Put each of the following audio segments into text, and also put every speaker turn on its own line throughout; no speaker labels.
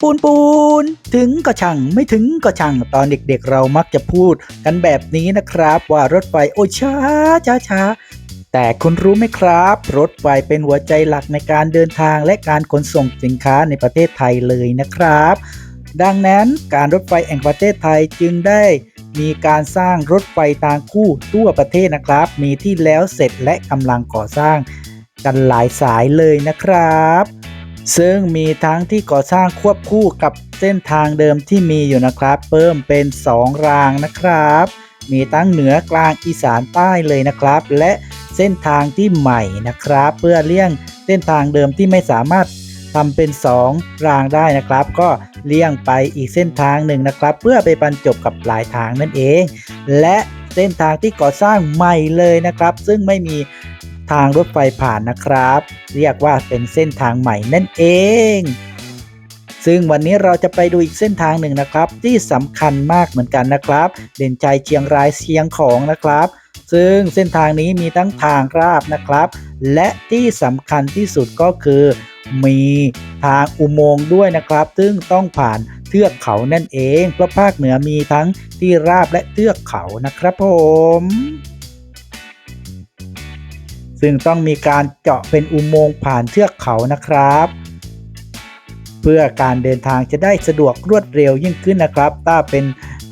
ปูนปูนถึงก็ช่างไม่ถึงก็ช่างตอนเด็กๆเรามักจะพูดกันแบบนี้นะครับ ว่ารถไฟโอ้ช้าช้าช้าแต่คุณรู้ไหมครับ รถไฟเป็นหัวใจหลักในการเดินทางและการขนส่งสินค้าในประเทศไทยเลยนะครับ ดังนั้นการรถไฟแห่งประเทศไทยจึงได้มีการสร้างรถไฟทางคู่ทั่วประเทศนะครับ มีที่แล้วเสร็จและกำลังก่อสร้างกันหลายสายเลยนะครับ ซึ่งมีทั้งที่ก่อสร้างควบคู่กับเส้นทางเดิมที่มีอยู่นะครับ เพิ่มเป็น 2 รางนะครับ มีทั้งเหนือกลางอีสานใต้เลยนะครับ และเส้นทางที่ใหม่นะครับ เพื่อเลี่ยงเส้นทางเดิมที่ไม่สามารถทำเป็น 2 รางได้นะครับ ก็เลี่ยงไปอีกเส้นทางหนึ่งนะครับ เพื่อไปบรรจบกับปลายทางนั่นเอง และเส้นทางที่ก่อสร้างใหม่เลยนะครับ ซึ่งไม่มี ทางรถไฟผ่านนะครับ เรียกว่าเป็นเส้นทางใหม่นั่นเอง ซึ่งวันนี้เราจะไปดูอีกเส้นทางหนึ่งนะครับ ที่สำคัญมากเหมือนกันนะครับ เด่นใจเชียงรายเชียงของนะครับ ซึ่งเส้นทางนี้มีทั้งทางราบนะครับ และที่สำคัญที่สุดก็คือ มีทางอุโมงค์ด้วยนะครับ ซึ่งต้องผ่านเทือกเขานั่นเอง เพราะภาคเหนือมีทั้งที่ราบและเทือกเขานะครับผม ซึ่งต้องมีการเจาะเป็นอุโมงค์ผ่านเทือกเขานะครับ เพื่อการเดินทางจะได้สะดวกรวดเร็วยิ่งขึ้นนะครับ ถ้าเป็น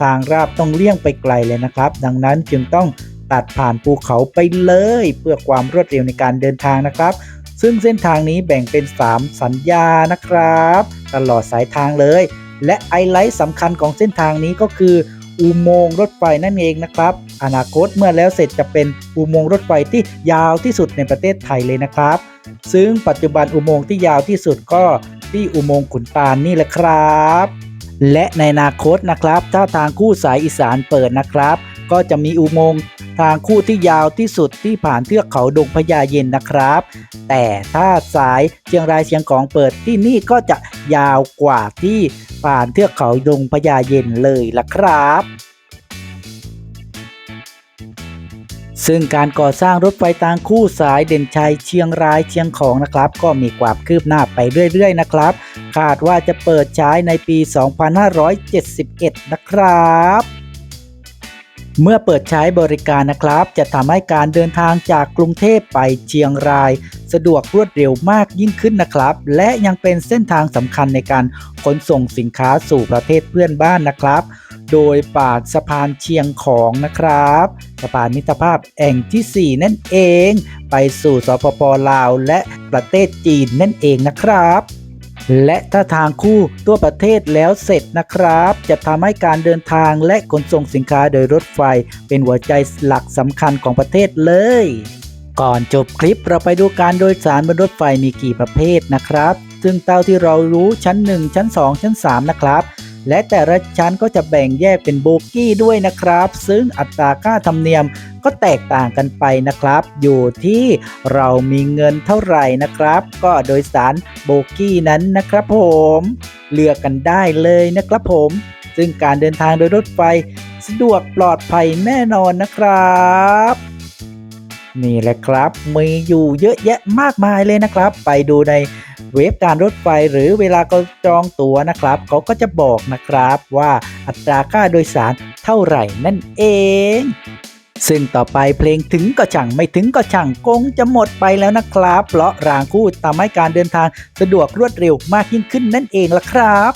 ทางราบต้องเลี่ยงไปไกลเลยนะครับ ดังนั้นจึงต้องตัดผ่านภูเขาไปเลย เพื่อความรวดเร็วในการเดินทางนะครับ ซึ่งเส้นทางนี้แบ่งเป็น 3 สัญญานะครับ ตลอดสายทางเลย และไฮไลท์สำคัญของเส้นทางนี้ก็คือ อุโมงค์รถไฟนั่นเองนะครับ อนาคตเมื่อแล้วเสร็จจะเป็นอุโมงค์รถไฟที่ยาวที่สุดในประเทศไทยเลยนะครับ ซึ่งปัจจุบันอุโมงค์ที่ยาวที่สุดก็ที่อุโมงค์ขุนตาลนี่แหละครับ และในอนาคตนะครับ ถ้าทางคู่สายอีสานเปิดนะครับ ก็จะมีอุโมงค์ทางคู่ที่ยาวที่สุดที่ผ่านเทือกเขาดงพญาเย็นนะครับ แต่ถ้าสายเชียงรายเชียงของเปิดที่นี่ก็จะยาวกว่าที่ผ่านเทือกเขาดงพญาเย็นเลยล่ะครับซึ่งการก่อสร้างรถไฟทางคู่สายเด่นชัยเชียงรายเชียงของนะครับ ก็มีความคืบหน้าไปเรื่อยๆนะครับ คาดว่าจะเปิดใช้ในปี 2571 นะครับ เมื่อเปิดใช้บริการนะครับ จะทำให้การเดินทางจากกรุงเทพไปเชียงราย สะดวกรวดเร็วมากยิ่งขึ้นนะครับ และยังเป็นเส้นทางสำคัญในการขนส่งสินค้าสู่ประเทศเพื่อนบ้านนะครับ โดยปากสะพานเชียงของนะครับสะพานมิตรภาพแห่งที่ 4 นั่นเอง ไปสู่สปปลาว และประเทศจีนนั่นเองนะครับ และถ้าทางคู่ตัวประเทศแล้วเสร็จนะครับ จะทำให้การเดินทางและขนส่งสินค้าโดยรถไฟ เป็นหัวใจหลักสำคัญของประเทศเลย ก่อนจบคลิปเราไปดูการโดยสารบนรถไฟมีกี่ประเภทนะครับ ซึ่งเต้าที่เรารู้ชั้น 1 ชั้น 2 ชั้น 3 นะครับ และแต่ละชั้นก็จะแบ่งแยกเป็นโบกี้ด้วยนะครับ ซึ่งอัตราค่าธรรมเนียมก็แตกต่างกันไปนะครับ อยู่ที่เรามีเงินเท่าไหร่นะครับ ก็โดยสารโบกี้นั้นนะครับผมเลือกกันได้เลยนะครับผม ซึ่งการเดินทางโดยรถไฟสะดวกปลอดภัยแน่นอนนะครับนี่แหละครับ มีอยู่เยอะแยะมากมายเลยนะครับ ไปดูใน เว็บการรถไฟหรือเวลาก็จองตั๋วนะครับ เขาก็จะบอกนะครับว่าอัตราค่าโดยสารเท่าไหร่นั่นเองซึ่งต่อไปเพลงถึงก็ช่างไม่ถึงก็ช่างคงจะหมดไปแล้วนะครับ เพราะรางคู่ทำให้การเดินทางสะดวกรวดเร็วมากยิ่งขึ้นนั่นเองล่ะครับ